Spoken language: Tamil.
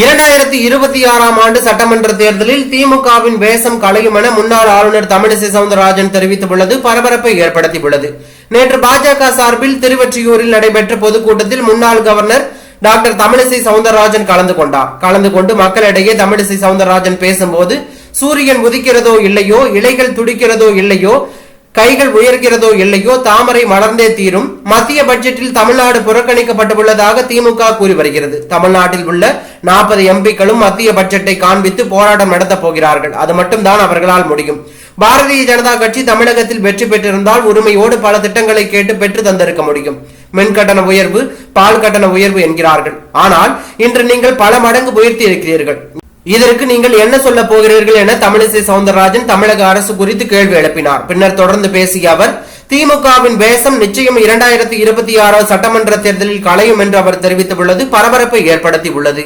இரண்டாயிரத்தி இருபத்தி ஆறாம் ஆண்டு சட்டமன்ற தேர்தலில் திமுகவின் வேஷம் களையும் என முன்னாள் ஆளுநர் தமிழிசை சவுந்தரராஜன் தெரிவித்துள்ளது. பரபரப்பை ஏற்படுத்தியுள்ளது. நேற்று பாஜக சார்பில் திருவொற்றியூரில் நடைபெற்ற பொதுக்கூட்டத்தில் முன்னாள் கவர்னர் டாக்டர் தமிழிசை சவுந்தரராஜன் கலந்து கொண்டார். கலந்து கொண்டு மக்களிடையே தமிழிசை சவுந்தரராஜன் பேசும்போது சூரியன் உதிக்கிறதோ இல்லையோ இலைகள் துடிக்கிறதோ இல்லையோ கைகள் உயர்கிறதோ இல்லையோ தாமரை மலர்ந்தே தீரும். மத்திய பட்ஜெட்டில் தமிழ்நாடு புறக்கணிக்கப்பட்டுள்ளதாக திமுக கூறி வருகிறது. தமிழ்நாட்டில் உள்ள நாற்பது எம்பிக்களும் மத்திய பட்ஜெட்டை காண்பித்து போராட்டம் நடத்தப் போகிறார்கள். அது மட்டும்தான் அவர்களால் முடியும். பாரதிய ஜனதா கட்சி தமிழகத்தில் வெற்றி பெற்றிருந்தால் உரிமையோடு பல திட்டங்களை கேட்டு பெற்று தந்திருக்க முடியும். மின் கட்டண உயர்வு பால் கட்டண உயர்வு என்கிறார்கள். ஆனால் இன்று நீங்கள் பல மடங்கு உயர்த்தி இருக்கிறீர்கள். இதற்கு நீங்கள் என்ன சொல்ல போகிறீர்கள் என தமிழிசை சவுந்தரராஜன் தமிழக அரசு குறித்து கேள்வி எழுப்பினார். பின்னர் தொடர்ந்து பேசிய அவர் திமுகவின் வேஷம் நிச்சயம் இரண்டாயிரத்தி இருபத்தி ஆறாவது சட்டமன்ற தேர்தலில் களையும் என்று அவர் தெரிவித்துள்ளது. பரபரப்பை ஏற்படுத்தி உள்ளது